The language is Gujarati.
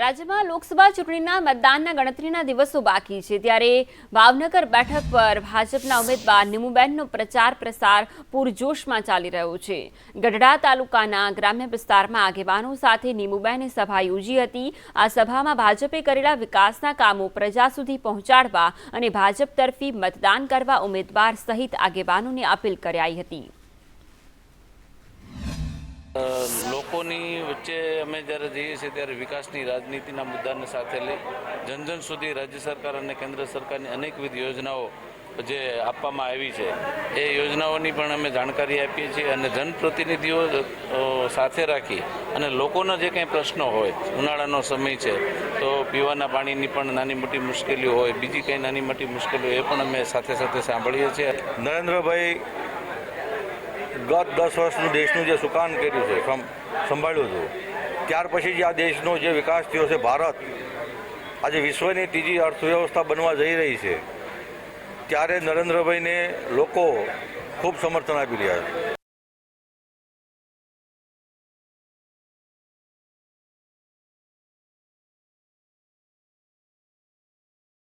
રાજ્યમાં લોકસભા ચૂંટણીના મતદાનના ગણતરીના દિવસો બાકી છે. ત્યારે ભાવનગર બેઠક પર ભાજપના ઉમેદવાર નિમુબેનનો પ્રચાર પ્રસાર પૂરજોશમાં ચાલી રહ્યો છે. ગઢડા તાલુકાના ગ્રામ્ય વિસ્તારમાં આગેવાનો સાથે નિમુબેને સભા યોજી હતી. આ સભામાં ભાજપે કરેલા વિકાસના કામો પ્રજા સુધી પહોંચાડવા અને ભાજપ તરફી મતદાન કરવા ઉમેદવાર સહિત આગેવાનોને અપીલ કરાઈ હતી. લોકોની વચ્ચે અમે જ્યારે જઈએ છીએ ત્યારે વિકાસની રાજનીતિના મુદ્દાને સાથે લઈ જન જન સુધી રાજ્ય સરકાર અને કેન્દ્ર સરકારની અનેકવિધ યોજનાઓ જે આપવામાં આવી છે. એ યોજનાઓની પણ અમે જાણકારી આપીએ છીએ અને જનપ્રતિનિધિઓ સાથે રાખી અને લોકોના જે કંઈ પ્રશ્નો હોય, ઉનાળાનો સમય છે, તો પીવાના પાણીની પણ નાની મોટી મુશ્કેલીઓ હોય, બીજી કંઈ નાની મોટી મુશ્કેલીઓ એ પણ અમે સાથે સાથે સાંભળીએ છીએ. નરેન્દ્રભાઈ ગત દસ વર્ષનું દેશનું જે સુકાન કર્યું છે સંભાળ્યું હતું ત્યાર પછી જે આ દેશનો જે વિકાસ થયો છે, ભારત આજે વિશ્વની ત્રીજી અર્થવ્યવસ્થા બનવા જઈ રહી છે, ત્યારે નરેન્દ્રભાઈને લોકો ખૂબ સમર્થન આપી રહ્યા છે.